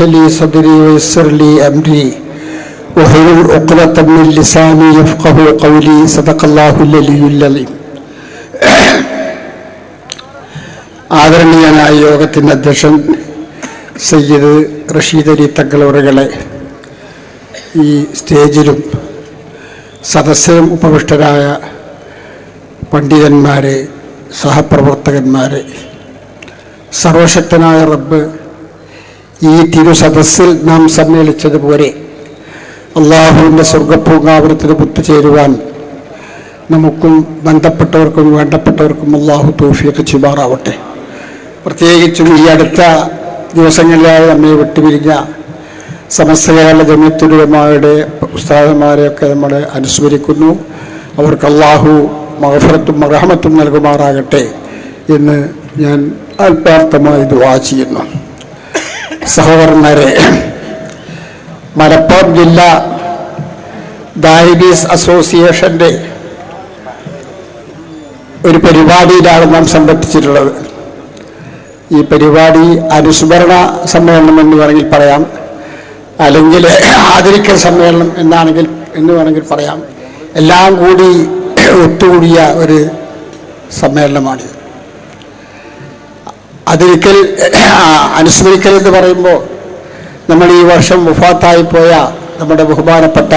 لي صدري ويسر لي أمري واحلل عقدة من لساني يفقه قولي صدق الله العلي العظيم ആദരണീയനായ യോഗത്തിൻ്റെ അധ്യക്ഷൻ സയ്യിദ് റഷീദ് അലി തങ്ങളവറുകളെ ഈ സ്റ്റേജിലും സദസ്യം ഉപവിഷ്ടരായ പണ്ഡിതന്മാരെ സഹപ്രവർത്തകന്മാരെ സർവശക്തനായ റബ്ബ് ഈ തിരു സദസ്സിൽ നാം സമ്മേളിച്ചതുപോലെ അള്ളാഹുവിന്റെ സ്വർഗപ്പൂങ്കാവനത്തിന് ഒത്തുചേരുവാൻ നമുക്കും ബന്ധപ്പെട്ടവർക്കും വേണ്ടപ്പെട്ടവർക്കും അള്ളാഹു തോഫിയൊക്കെ ചുമാറാവട്ടെ പ്രത്യേകിച്ചും ഈ അടുത്ത ദിവസങ്ങളിലായി നമ്മെ വിട്ടുപിരിഞ്ഞ സമസ്തകാല ജമിത്തുലമാരുടെ ഉസ്താദന്മാരെയൊക്കെ നമ്മൾ അനുസ്മരിക്കുന്നു. അവർക്ക് അള്ളാഹു മഹഫറത്തും മറഹമത്തും നൽകുമാറാകട്ടെ എന്ന് ഞാൻ ആത്മാർത്ഥമായി ദുവാ ചെയ്യുന്നു. സഹോദരന്മാരെ മലപ്പുറം ജില്ലാ ഡയബീസ് അസോസിയേഷന്റെ ഒരു പരിപാടിയിലാണ് നാം സംബന്ധിച്ചിട്ടുള്ളത് ഈ പരിപാടി അനുസ്മരണ സമ്മേളനം എന്ന് വേണമെങ്കിൽ പറയാം അല്ലെങ്കിൽ ആദരിക്കൽ സമ്മേളനം എന്നാണെങ്കിൽ എന്ന് വേണമെങ്കിൽ പറയാം. എല്ലാം കൂടി ഒത്തുകൂടിയ ഒരു സമ്മേളനമാണിത്. അതിരിക്കൽ അനുസ്മരിക്കൽ എന്ന് പറയുമ്പോൾ നമ്മൾ ഈ വർഷം മുഫാത്തായി പോയ നമ്മുടെ ബഹുമാനപ്പെട്ട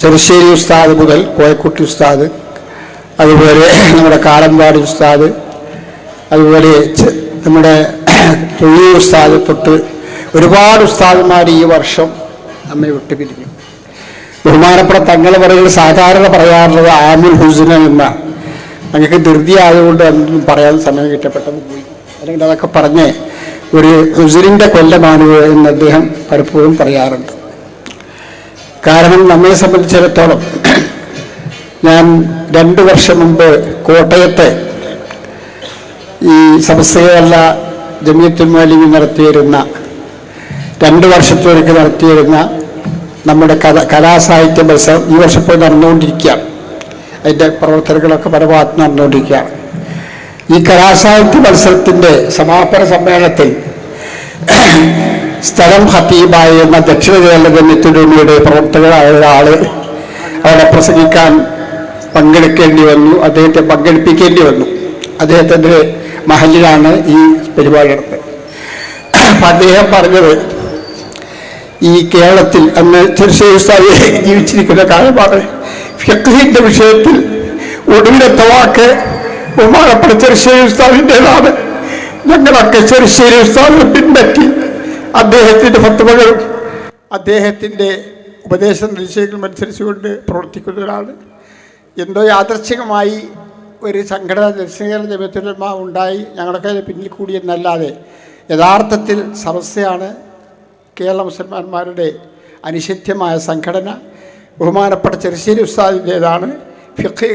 ചെറുശ്ശേരി ഉസ്താദ് മുതൽ കോയക്കുട്ടി ഉസ്താദ് അതുപോലെ നമ്മുടെ കാലമ്പാടി ഉസ്താദ് അതുപോലെ നമ്മുടെ തൊഴിൽ ഉസ്താദ് തൊട്ട് ഒരുപാട് ഉസ്താദന്മാർ ഈ വർഷം നമ്മെ വിട്ടുപിരിഞ്ഞു. ബഹുമാനപ്പെട്ട തങ്ങൾ പറയുന്നത് സാധാരണ പറയാറുള്ളത് ആമുൽ ഹുസ്ന എന്നാണ് ഞങ്ങൾക്ക് ധൃതി ആയതുകൊണ്ട് അതൊന്നും പറയാൻ സമയം കിട്ടപ്പെട്ടെന്ന് പോയി. അല്ലെങ്കിൽ അതൊക്കെ പറഞ്ഞ് ഒരു ഹുസിനിന്റെ കൊല്ലമാണ് എന്ന് അദ്ദേഹം പലപ്പോഴും പറയാറുണ്ട്. കാരണം നമ്മെ സംബന്ധിച്ചിടത്തോളം ഞാൻ രണ്ട് വർഷം മുമ്പ് കോട്ടയത്തെ ഈ സമസ്തകേരള ജമിയത്തുൽ നടത്തിയിരുന്ന രണ്ട് വർഷത്തിലേക്ക് നടത്തിയിരുന്ന നമ്മുടെ കഥ കലാസാഹിത്യ മത്സരം ഈ വർഷം ഇപ്പോൾ നടന്നുകൊണ്ടിരിക്കുകയാണ്. അതിന്റെ പ്രവർത്തനങ്ങളൊക്കെ പരമാത്മ നടന്നുകൊണ്ടിരിക്കുകയാണ്. ഈ കലാസാഹിത്യ മത്സരത്തിന്റെ സമാപന സമ്മേളനത്തിൽ സ്ഥലം ഹത്തീബായ എന്ന ദക്ഷിണ കേരള ജമിയത്തുലൂമിയുടെ പ്രവർത്തകരായ ഒരാൾ അവിടെ പ്രസംഗിക്കാൻ പങ്കെടുക്കേണ്ടി വന്നു. അദ്ദേഹത്തെ പങ്കെടുപ്പിക്കേണ്ടി വന്നു. അദ്ദേഹത്തിന്റെ മഹലിലാണ് ഈ പരിപാടി നടത്തുന്നത് അപ്പം അദ്ദേഹം പറഞ്ഞത് ഈ കേരളത്തിൽ അന്ന് ചെറുശ്ശേരി ജീവിച്ചിരിക്കുന്ന കാലമാണ്. ഫിഖഹിന്റെ വിഷയത്തിൽ ഒടുവിലത്തെ വാക്ക് ബഹുമാനപ്പെട്ട ചെറുശ്ശേരി ഉസ്താദിന്റെതാണ് ഞങ്ങളൊക്കെ ചെറുശ്ശേരി ഉസ്താദിനെ പിൻപറ്റി അദ്ദേഹത്തിന്റെ ഫത്തുവകളും അദ്ദേഹത്തിന്റെ ഉപദേശ നിർദ്ദേശങ്ങളും അനുസരിച്ചുകൊണ്ട് പ്രവർത്തിക്കുന്നവരാണ് എന്തോ യാദർച്ഛികമായി ഒരു സംഘടന ദർശനകരണ ജമത്തുലമ ഉണ്ടായി. ഞങ്ങളൊക്കെ അതിന് പിന്നിൽ കൂടിയെന്നല്ലാതെ യഥാർത്ഥത്തിൽ സമസ്യയാണ് കേരള മുസൽമാന്മാരുടെ അനിഷിധ്യമായ സംഘടന. ബഹുമാനപ്പെട്ട ചെറുശ്ശേരി ഉസ്താദിന്റേതാണ് ഫിഖ്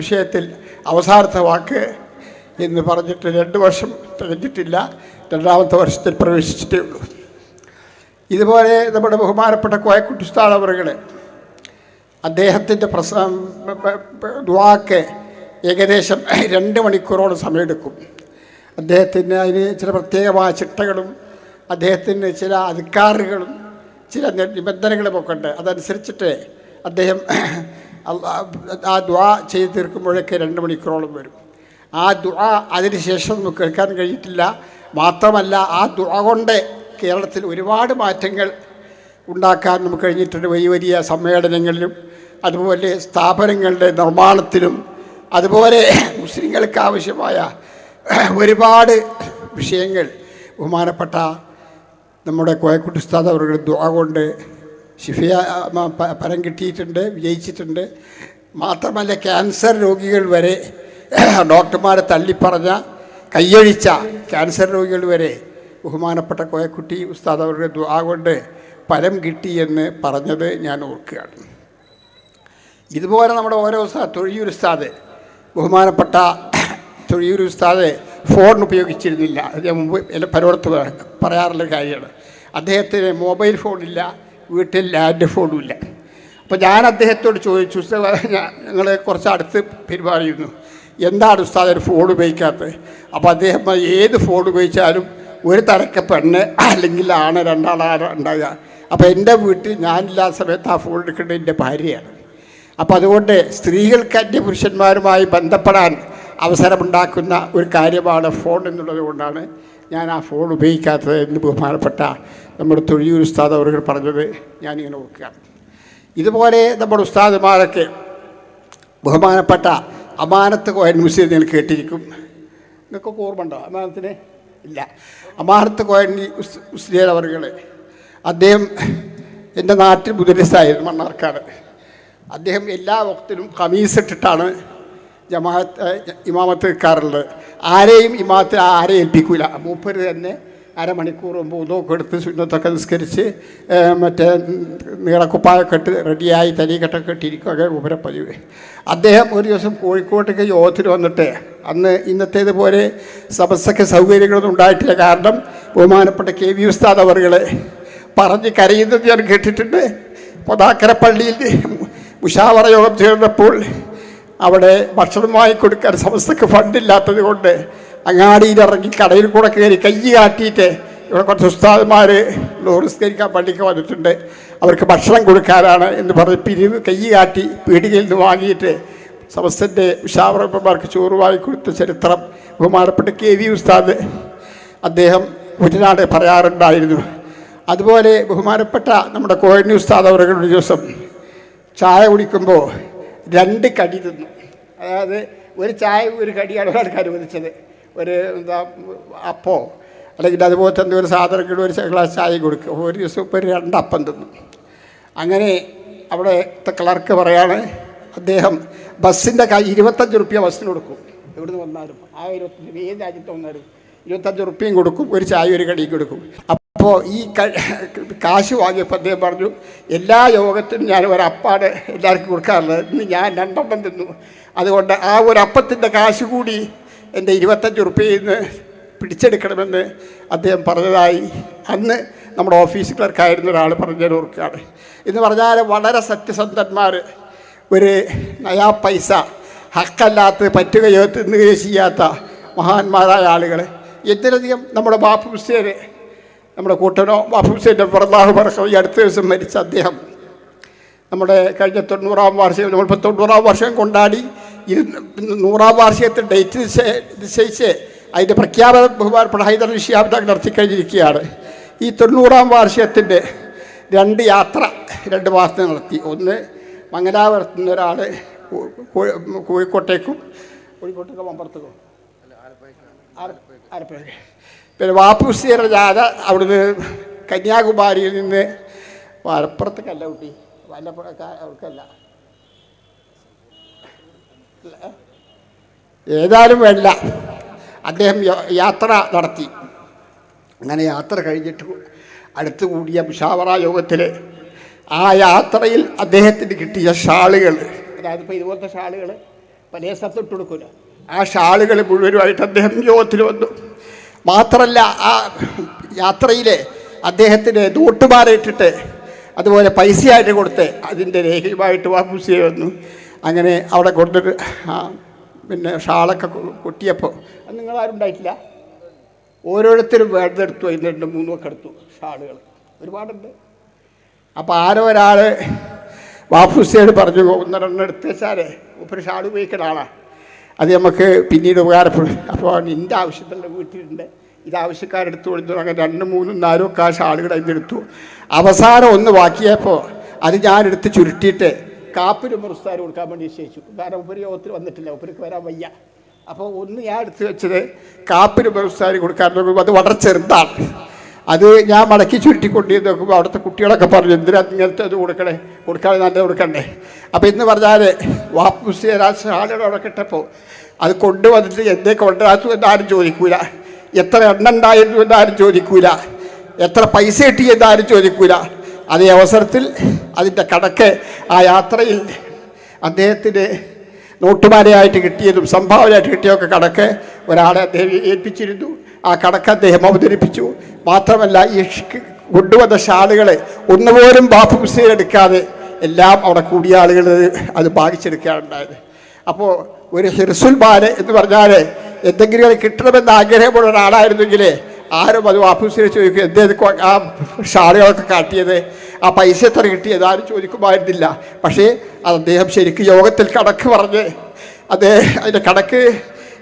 വിഷയത്തിൽ അവസാനത്തെ വാക്ക് എന്ന് പറഞ്ഞിട്ട് രണ്ട് വർഷം തികഞ്ഞിട്ടില്ല രണ്ടാമത്തെ വർഷത്തിൽ പ്രവേശിച്ചിട്ടേ ഉള്ളൂ. ഇതുപോലെ നമ്മുടെ ബഹുമാനപ്പെട്ട കോയക്കുട്ടി ഉസ്താദ് അവറുകൾ അദ്ദേഹത്തിന്റെ പ്രസ ദ്വാക്ക് ഏകദേശം രണ്ട് മണിക്കൂറോളം സമയമെടുക്കും. അദ്ദേഹത്തിന് അതിന് ചില പ്രത്യേകമായ ചിട്ടകളും അദ്ദേഹത്തിന് ചില അധികാറുകളും ചില നിബന്ധനകളും ഒക്കെ ഉണ്ട്. അതനുസരിച്ചിട്ട് അദ്ദേഹം ആ ദ്വാ ചെയ്ത് തീർക്കുമ്പോഴൊക്കെ രണ്ട് മണിക്കൂറോളം വരും. ആ ദ്വാ അതിനുശേഷം നമുക്ക് കേൾക്കാൻ കഴിഞ്ഞിട്ടില്ല. മാത്രമല്ല ആ ദ്വാ കൊണ്ട് കേരളത്തിൽ ഒരുപാട് മാറ്റങ്ങൾ ഉണ്ടാക്കാൻ നമുക്ക് കഴിഞ്ഞിട്ടുണ്ട്. വലിയ വലിയ സമ്മേളനങ്ങളിലും അതുപോലെ സ്ഥാപനങ്ങളുടെ നിർമ്മാണത്തിലും അതുപോലെ മുസ്ലിങ്ങൾക്ക് ആവശ്യമായ ഒരുപാട് വിഷയങ്ങൾ ബഹുമാനപ്പെട്ട നമ്മുടെ കോയക്കുട്ടി അവരുടെ ദ്വാ കൊണ്ട് ഷിഫിയ പരം കിട്ടിയിട്ടുണ്ട് വിജയിച്ചിട്ടുണ്ട്. മാത്രമല്ല ക്യാൻസർ രോഗികൾ വരെ ഡോക്ടർമാരെ തള്ളിപ്പറഞ്ഞ കയ്യഴിച്ച ക്യാൻസർ രോഗികൾ വരെ ബഹുമാനപ്പെട്ട കോയക്കുട്ടി ഉസ്താദ് അവരുടെ ദ്വാ കൊണ്ട് ഫലം കിട്ടി എന്ന് പറഞ്ഞത് ഞാൻ ഓർക്കുകയാണ്. ഇതുപോലെ നമ്മുടെ ഓരോ ഉസ്താദ് തൊഴിയൂർ ഉസ്താദ് ബഹുമാനപ്പെട്ട തൊഴിയൂർ ഉസ്താദ് ഫോൺ ഉപയോഗിച്ചിരുന്നില്ല. ഞാൻ മുമ്പ് പലയിടത്ത് പറ- പറയാറുള്ള കാര്യമാണ്. അദ്ദേഹത്തിന് മൊബൈൽ ഫോണില്ല. വീട്ടിൽ ലാൻഡ് ഫോണും ഇല്ല അപ്പോൾ ഞാൻ അദ്ദേഹത്തോട് ചോദിച്ചു ഞങ്ങൾ കുറച്ച് അടുത്ത് പെരുമാറിയിരുന്നു. എന്താണ് ഉസ്താദ് ഒരു ഫോൺ ഉപയോഗിക്കാത്തത്? അപ്പോൾ അദ്ദേഹം ഏത് ഫോൺ ഉപയോഗിച്ചാലും ഒരു തരക്ക പെണ്ണ് അല്ലെങ്കിൽ ആണ് രണ്ടാളാണ് ഉണ്ടാകുക അപ്പോൾ എന്റെ വീട്ടിൽ ഞാനില്ലാത്ത സമയത്ത് ആ ഫോൺ എടുക്കേണ്ടത് എന്റെ ഭാര്യയാണ്. അപ്പോൾ അതുകൊണ്ട് സ്ത്രീകൾക്ക് അന്യ പുരുഷന്മാരുമായി ബന്ധപ്പെടാൻ അവസരമുണ്ടാക്കുന്ന ഒരു കാര്യമാണ് ഫോൺ എന്നുള്ളത് കൊണ്ടാണ് ഞാൻ ആ ഫോൺ ഉപയോഗിക്കാത്തത് എന്ന് ബഹുമാനപ്പെട്ട നമ്മുടെ തൊഴിയൂർ ഉസ്താദ് അവർ പറഞ്ഞത് ഞാനിങ്ങനെ ഓർക്കുകയാണ്. ഇതുപോലെ നമ്മുടെ ഉസ്താദുമാരൊക്കെ ബഹുമാനപ്പെട്ട അമാനത്ത് കോയൻ മുസ്ലിം നിങ്ങൾ കേട്ടിരിക്കും. നിങ്ങൾക്കൊക്കെ ഓർമ്മ ഉണ്ടോ അമാനത്തിന്? ഇല്ല. അമാനത്ത് കോയൻ മുസ്ലിം അവർകൾ അദ്ദേഹം എന്റെ നാട്ടിൽ ബുദ്ധിസ്ഥായിരുന്നു മണ്ണാർക്കാട്. അദ്ദേഹം എല്ലാ വക്തിലും കമീസ് ഇട്ടിട്ടാണ് ജമാഅത്ത് ഇമാമത്ത് നിൽക്കാറുള്ളത്. ആരെയും ഇമാമത്ത് ആരെ ഏൽപ്പിക്കൂല. മൂപ്പർ തന്നെ അരമണിക്കൂർ മുമ്പ് ഉദോക്കെ എടുത്ത് സുന്നത്തൊക്കെ നിസ്കരിച്ച് മറ്റേ നീളക്കുപ്പായൊക്കെ ഇട്ട് റെഡിയായി തലീക്കെട്ടൊക്കെ ഇട്ടിരിക്കുകയൊക്കെ അങ്ങനെ മൂപ്പരെ പതിവ് അദ്ദേഹം ഒരു ദിവസം കോഴിക്കോട്ടേക്ക് യോഗത്തിൽ വന്നിട്ട് അന്ന് ഇന്നത്തേതുപോലെ സമസ്തക്ക് സൗകര്യങ്ങളൊന്നും ഉണ്ടായിട്ടില്ല. കാരണം ബഹുമാനപ്പെട്ട കെ വി ഉസ്താദ് അവറുകളെ പറഞ്ഞ് കരയുന്നത് ഞാൻ കേട്ടിട്ടുണ്ട്. പൊതാക്കര പള്ളിയിൽ മുഷാവറ യോഗം ചേർന്നപ്പോൾ അവിടെ ഭക്ഷണം വാങ്ങിക്കൊടുക്കാൻ സമസ്തക്ക് ഫണ്ടില്ലാത്തത് കൊണ്ട് അങ്ങാടിയിൽ ഇറങ്ങി കടയിൽ കൂടെ കയറി കൈ കാട്ടിയിട്ട് ഇവിടെ കുറച്ച് ഉസ്താദന്മാർ ലോറിസ്കരിക്കാൻ പള്ളിക്ക് വന്നിട്ടുണ്ട്. അവർക്ക് ഭക്ഷണം കൊടുക്കാനാണ് എന്ന് പറഞ്ഞ് പിരിവ് കൈ കാട്ടി പീടികയിൽ നിന്ന് വാങ്ങിയിട്ട് സമസ്തന്റെ ഉഷാവറപ്പന്മാർക്ക് ചോറ് വാങ്ങിക്കൊടുത്ത ചരിത്രം ബഹുമാനപ്പെട്ട കെ വി ഉസ്താദ് അദ്ദേഹം കുറ്റനാട് പറയാറുണ്ടായിരുന്നു. അതുപോലെ ബഹുമാനപ്പെട്ട നമ്മുടെ കോഴി ഉസ്താദ് അവരുടെ ദിവസം ചായ കുടിക്കുമ്പോൾ രണ്ട് കടി തിന്നു. അതായത് ഒരു ചായ ഒരു കടിയാണ് ഒരാൾക്ക് അനുവദിച്ചത് ഒരു എന്താ അപ്പോ അല്ലെങ്കിൽ അതുപോലെ തന്നെ ഒരു സാധനങ്ങൾ ഒരു ഗ്ലാസ് ചായ കൊടുക്കും. ഒരു ദിവസം ഇപ്പോൾ രണ്ട് രണ്ടപ്പം തിന്നു. അങ്ങനെ അവിടെ ക്ലർക്ക് പറയാണ് അദ്ദേഹം ബസ്സിന്റെ കൈ ഇരുപത്തഞ്ച് റുപ്യ ബസ്സിന് കൊടുക്കും. എവിടുന്ന് വന്നാലും ആ ഇരുപത്തഞ്ച് ഏത് രാജ്യത്ത് വന്നാലും ഇരുപത്തഞ്ച് റുപ്യയും കൊടുക്കും ഒരു ചായ ഒരു കടിയും കൊടുക്കും. അപ്പോൾ ഈ കാശ് വാങ്ങിയപ്പോൾ അദ്ദേഹം പറഞ്ഞു എല്ലാ യോഗത്തിനും ഞാൻ ഒരപ്പാണ് എല്ലാവർക്കും കൊടുക്കാറുള്ളത് ഇന്ന് ഞാൻ രണ്ടെണ്ണം തിന്നു. അതുകൊണ്ട് ആ ഒരു അപ്പത്തിന്റെ കാശ് കൂടി എന്റെ ഇരുപത്തഞ്ച് റുപ്യയിൽ നിന്ന് പിടിച്ചെടുക്കണമെന്ന് അദ്ദേഹം പറഞ്ഞതായി അന്ന് നമ്മുടെ ഓഫീസ് ക്ലർക്കായിരുന്ന ഒരാൾ പറഞ്ഞത് ഓർക്കുകയാണ്. എന്ന് പറഞ്ഞാൽ വളരെ സത്യസന്ധന്മാർ ഒരു നയാ പൈസ ഹക്കല്ലാത്ത പറ്റുകയോ തിന്നുകയോ ചെയ്യാത്ത മഹാന്മാരായ ആളുകൾ എന്തിനധികം നമ്മുടെ ബാപ്പു ഹുസേന് നമ്മുടെ കൂട്ടനോ ഹുസേന്റെ പുറത്താഹു പറക്കോ ഈ അടുത്ത ദിവസം മരിച്ച അദ്ദേഹം. നമ്മുടെ കഴിഞ്ഞ തൊണ്ണൂറാം വാർഷികം നമ്മൾ നമ്മളിപ്പോൾ തൊണ്ണൂറാം വർഷം കൊണ്ടാടി ഇരു നൂറാം വാർഷികത്തെ ഡേറ്റ് നിശ്ചയ നിശ്ചയിച്ച് അതിന്റെ പ്രഖ്യാപനം ബഹുമാനപ്പെട്ട ഹൈദർ ഷിയാബ് ഷിഹാബ് തങ്ങൾ നടത്തിക്കഴിഞ്ഞിരിക്കുകയാണ് ഈ തൊണ്ണൂറാം വാർഷികത്തിന്റെ രണ്ട് യാത്ര രണ്ട് മാസത്തെ നടത്തി. ഒന്ന് മംഗലാപുരത്ത് നിന്ന് ഒരാൾ കോഴിക്കോട്ടേക്കും കോഴിക്കോട്ടേക്കും അമ്പലത്തേക്കും ആലപ്പുഴ. പിന്നെ വാപ്പുസിയുടെ ജാഥ അവിടുന്ന് കന്യാകുമാരിയിൽ നിന്ന് മലപ്പുറത്തേക്കല്ല കുട്ടി. വല്ലപ്പുഴ അവർക്കല്ല. ഏതായാലും വേണ്ട. അദ്ദേഹം യാത്ര നടത്തി. അങ്ങനെ യാത്ര കഴിഞ്ഞിട്ട് അടുത്ത് കൂടിയ മുഷാവറ യോഗത്തിൽ ആ യാത്രയിൽ അദ്ദേഹത്തിന് കിട്ടിയ ഷാളുകൾ. അതായത് ഇപ്പോൾ ഇതുപോലത്തെ ഷാളുകൾ പല സ്ഥലത്തിട്ട് കൊടുക്കില്ല ആ ഷാളുകൾ മുഴുവനുമായിട്ട് അദ്ദേഹം യോഗത്തിൽ വന്നു. മാത്രമല്ല ആ യാത്രയിൽ അദ്ദേഹത്തിന് നോട്ടുമാറിയിട്ടിട്ട് അതുപോലെ പൈസയായിട്ട് കൊടുത്ത് അതിന്റെ രേഖയുമായിട്ട് വാപ്പൂസ് വന്നു. അങ്ങനെ അവിടെ കൊണ്ടിട്ട് പിന്നെ ഷാളൊക്കെ കൊട്ടിയപ്പോൾ അത് നിങ്ങളാരും ഉണ്ടായിട്ടില്ല? ഓരോരുത്തരും വേണ്ടതെടുത്തു അതിന്റെ രണ്ട് മൂന്നും ഒക്കെ എടുത്തു ഷാളുകൾ. ഒരുപാടുണ്ട്. അപ്പോൾ ആരോ ഒരാൾ വാപ്പുസയോട് പറഞ്ഞു ഒന്ന് രണ്ടെടുത്ത് വെച്ചാലേ ഒരു ഷാൾ ഉപയോഗിക്കുന്ന ആളാണ് അത് നമുക്ക് പിന്നീട് ഉപകാരപ്പെടും. അപ്പോൾ നിന്റെ ആവശ്യത്തിന്റെ വീട്ടിലുണ്ട് ഇത് ആവശ്യക്കാരെടുത്ത് കൊടുത്തു. അങ്ങനെ രണ്ടും മൂന്നും നാലോ കാശ് ആളുകൾ അതിനെടുത്തു അവസാനം ഒന്ന് ബാക്കിയപ്പോൾ അത് ഞാനെടുത്ത് ചുരുട്ടിയിട്ട് കാപ്പിന് മുറുസ്താർ കൊടുക്കാൻ വേണ്ടി നിശ്ചയിച്ചു. കാരണം ഉപരി യോഗത്തിൽ വന്നിട്ടില്ല. ഉപരിക്ക് വരാൻ വയ്യ. അപ്പോൾ ഒന്ന് ഞാൻ എടുത്ത് വെച്ചത് കാപ്പിന് മുറുസ്താർ കൊടുക്കാൻ നോക്കുമ്പോൾ അത് വളരെ ചെറുതാണ്. അത് ഞാൻ മടക്കി ചുരുട്ടി കൊണ്ടുവന്ന് നോക്കുമ്പോൾ അവിടുത്തെ കുട്ടികളൊക്കെ പറഞ്ഞു എന്തിനാ ഇങ്ങനത്തെ ഇത് കൊടുക്കണേ? കൊടുക്കാതെ നല്ലത് കൊടുക്കണ്ടേ? അപ്പോൾ ഇന്ന് പറഞ്ഞാൽ അവിടെ കിട്ടപ്പോൾ അത് കൊണ്ടുവന്നിട്ട് എന്നെ കൊണ്ടുവരാത്തു എന്നാരും ചോദിക്കൂല. എത്ര എണ്ണ ഉണ്ടായിരുന്നു എന്നാരും ചോദിക്കൂല. എത്ര പൈസ കിട്ടി എന്നാരും ചോദിക്കൂല. അതേ അവസരത്തിൽ അതിന്റെ കണക്ക് ആ യാത്രയിൽ അദ്ദേഹത്തിന് നോട്ടുമാലയായിട്ട് കിട്ടിയതും സംഭാവനയായിട്ട് കിട്ടിയൊക്കെ കണക്ക് ഒരാളെ അദ്ദേഹം ഏൽപ്പിച്ചിരുന്നു. ആ കണക്ക് അദ്ദേഹം അവതരിപ്പിച്ചു. മാത്രമല്ല ഈ കൊണ്ടുവന്ന ഷാളുകളെ ഒന്നുപോലും ബാപ്പു ഹുസൈൻ എടുക്കാതെ എല്ലാം അവിടെ കൂടിയ ആളുകൾ അത് ഭാഗിച്ചെടുക്കുകയാണ് ഉണ്ടായത് അപ്പോൾ ഒരു ഹിർസുൽ ബാൽ എന്ന് പറഞ്ഞാൽ എന്തെങ്കിലും അത് കിട്ടണമെന്ന് ആഗ്രഹമുള്ള ഒരാളായിരുന്നെങ്കിൽ ആരും അത് വാപ്പൂസിനെ ചോദിക്കും എന്തേത് ആ ഷാളുകളൊക്കെ കാട്ടിയത്? ആ പൈസ എത്ര കിട്ടിയത്? ആരും ചോദിക്കുമായിരുന്നില്ല. പക്ഷേ അത് അദ്ദേഹം ശരിക്കും യോഗത്തിൽ കണക്ക് പറഞ്ഞ് അദ്ദേഹം അതിന്റെ കണക്ക്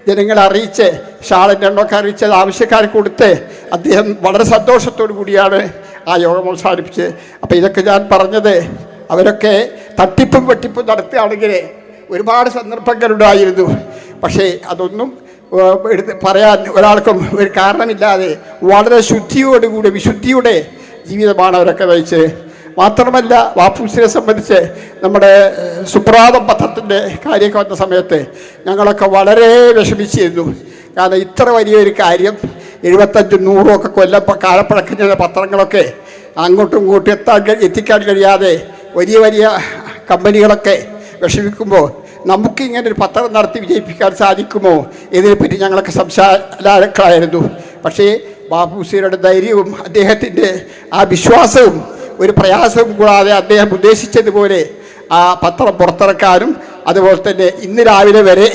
ജനങ്ങളെ അറിയിച്ച് ഷാളിന്റെ എണ്ണമൊക്കെ അറിയിച്ച് അത് ആവശ്യക്കാർക്ക് കൊടുത്ത് അദ്ദേഹം വളരെ സന്തോഷത്തോടു കൂടിയാണ് ആ യോഗം അവസാനിപ്പിച്ചത്. അപ്പോൾ ഇതൊക്കെ ഞാൻ പറഞ്ഞത് അവരൊക്കെ തട്ടിപ്പും വെട്ടിപ്പും നടത്തുകയാണെങ്കിൽ ഒരുപാട് സന്ദർഭങ്ങളുണ്ടായിരുന്നു. പക്ഷേ അതൊന്നും എടുത്ത് പറയാൻ ഒരാൾക്കും ഒരു കാരണമില്ലാതെ വളരെ ശുദ്ധിയോടുകൂടി വിശുദ്ധിയുടെ ജീവിതമാണ് അവരൊക്കെ നയിച്ച് മാത്രമല്ല വാപ്പൂസിനെ സംബന്ധിച്ച് നമ്മുടെ സുപ്രാതം പത്രത്തിന്റെ കാര്യമൊക്കെ വന്ന സമയത്ത് ഞങ്ങളൊക്കെ വളരെ വിഷമിച്ചിരുന്നു. കാരണം ഇത്ര വലിയൊരു കാര്യം എഴുപത്തഞ്ചും നൂറും ഒക്കെ കാലപ്പഴക്കം ചെയ്ത പത്രങ്ങളൊക്കെ അങ്ങോട്ടും ഇങ്ങോട്ടും എത്താൻ എത്തിക്കാൻ കഴിയാതെ വലിയ വലിയ കമ്പനികളൊക്കെ വിഷമിക്കുമ്പോൾ നമുക്ക് ഇങ്ങനെ ഒരു പത്രം നടത്തി വിജയിപ്പിക്കാൻ സാധിക്കുമോ? ഇതിനെപ്പറ്റി ഞങ്ങളൊക്കെ സംസാരങ്ങളായിരുന്നു പക്ഷേ ബാബുസീരുടെ ധൈര്യവും അദ്ദേഹത്തിന്റെ ആ വിശ്വാസവും ഒരു പ്രയാസവും കൂടാതെ അദ്ദേഹം ഉദ്ദേശിച്ചതുപോലെ ആ പത്രം പുറത്തിറക്കാനും അതുപോലെ തന്നെ ഇന്ന് രാവിലെ വരെ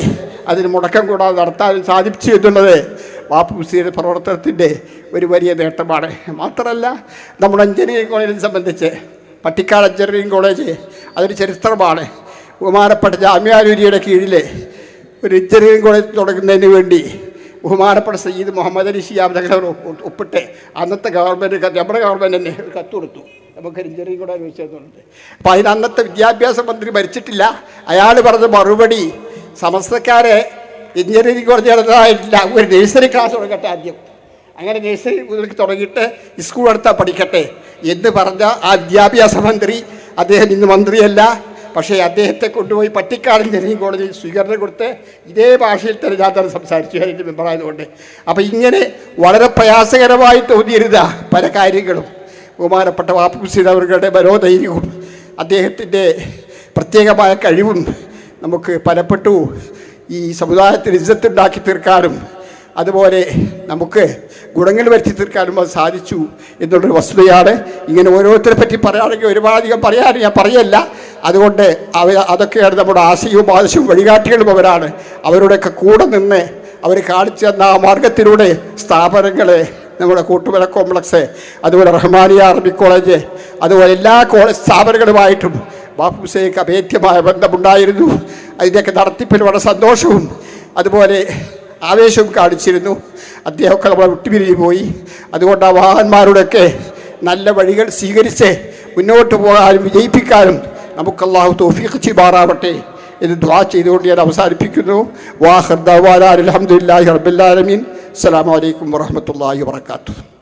അതിന് മുടക്കം കൂടാതെ നടത്താനും സാധിച്ചു എന്നുള്ളത് വാപ്പുസിയുടെ പ്രവർത്തനത്തിന്റെ ഒരു വലിയ നേട്ടമാണ്. മാത്രമല്ല നമ്മുടെ എഞ്ചിനീയറിംഗ് കോളേജിനെ സംബന്ധിച്ച് പട്ടിക്കാട് എഞ്ചിനീയറിംഗ് കോളേജ് അതൊരു ചരിത്രമാണ്. ബഹുമാനപ്പെട്ട ജാമ്യാലൂരിയുടെ കീഴിൽ ഒരു എഞ്ചിനീയറിംഗ് കോളേജ് തുടങ്ങുന്നതിന് വേണ്ടി ബഹുമാനപ്പെട്ട സയ്യിദ് മുഹമ്മദ് അലി ഷിയാബ് തങ്ങൾ ഒപ്പിട്ട് അന്നത്തെ ഗവൺമെന്റ് നമ്മുടെ ഗവൺമെന്റ് തന്നെ ഒരു കത്ത് കൊടുത്തു. നമുക്ക് എഞ്ചിനീയറിംഗ് കൂടെ അനുവദിച്ചതുകൊണ്ട് അപ്പോൾ അതിന് അന്നത്തെ വിദ്യാഭ്യാസ മന്ത്രി മരിച്ചിട്ടില്ല. അയാൾ പറഞ്ഞ മറുപടി സമസ്തക്കാരെ എഞ്ചിനീയറിംഗ് കോളേജ് ഒരു നഴ്സറി ക്ലാസ് തുടങ്ങട്ടെ ആദ്യം. അങ്ങനെ നഴ്സറി മുതൽക്ക് തുടങ്ങിയിട്ട് സ്കൂൾ എടുത്താൽ പഠിക്കട്ടെ എന്ന് പറഞ്ഞ ആ വിദ്യാഭ്യാസ മന്ത്രി അദ്ദേഹം ഇന്ന് മന്ത്രിയല്ല പക്ഷേ അദ്ദേഹത്തെ കൊണ്ടുപോയി പട്ടിക്കാട് എഞ്ചിനീയറിംഗ് കോളേജിൽ സ്വീകരണം കൊടുത്ത് ഇതേ ഭാഷയിൽ തന്നെ ഞാൻ തന്നെ സംസാരിച്ചു അതിന്റെ മെമ്പറായതുകൊണ്ട് അപ്പോൾ ഇങ്ങനെ വളരെ പ്രയാസകരമായി തോന്നിയിരുന്ന പല കാര്യങ്ങളും. ബഹുമാനപ്പെട്ട വാപ്പുസീത് അവരുടെ മനോധൈര്യവും അദ്ദേഹത്തിന്റെ പ്രത്യേകമായ കഴിവും നമുക്ക് പലപ്പെട്ടു ഈ സമുദായത്തിന് ഇജ്ജത്തുണ്ടാക്കി തീർക്കാനും അതുപോലെ നമുക്ക് ഗുണങ്ങൾ വരുത്തി തീർക്കാനും അത് സാധിച്ചു എന്നുള്ളൊരു വസ്തുതയാണ്. ഇങ്ങനെ ഓരോരുത്തരെ പറ്റി പറയുകയാണെങ്കിൽ ഒരുപാടധികം പറയാൻ ഞാൻ പറയല്ല. അതുകൊണ്ട് അവ അതൊക്കെയാണ് നമ്മുടെ ആശയവും ആദശവും വഴികാട്ടികളും അവരാണ്. അവരുടെയൊക്കെ കൂടെ നിന്ന് അവർ കാണിച്ചു തന്ന ആ മാർഗത്തിലൂടെ സ്ഥാപനങ്ങളെ നമ്മുടെ കൂട്ടുമല കോംപ്ലക്സ് അതുപോലെ റഹ്മാനിയ അറബി കോളേജ് അതുപോലെ എല്ലാ കോളേജ് സ്ഥാപനങ്ങളുമായിട്ടും ബാപ്പുസേക്ക് അഭേദ്യമായ ബന്ധമുണ്ടായിരുന്നു. അതിന്റെയൊക്കെ നടത്തിപ്പിൽ വളരെ സന്തോഷവും. അതുപോലെ ആവേശവും കാണിച്ചിരുന്നു. അദ്ദേഹമൊക്കെ നമ്മളെ വിട്ടുപിരിഞ്ഞു പോയി. അതുകൊണ്ട് ആ വാഹന്മാരോടൊക്കെ നല്ല വഴികൾ സ്വീകരിച്ച് മുന്നോട്ട് പോകാനും വിജയിപ്പിക്കാനും നമുക്ക് അള്ളാഹു തോഫീഖ് ചിബാറാവട്ടെ എന്ന് ദ്വാ ചെയ്തുകൊണ്ട് ഞാൻ അവസാനിപ്പിക്കുന്നു. വാഹർ ദവാൻ അലഹമുല്ലാഹി റബുല്ലാലമീൻ അസ്സാം വലൈക്കും വാഹമത്തല്ലാഹി വാത്തു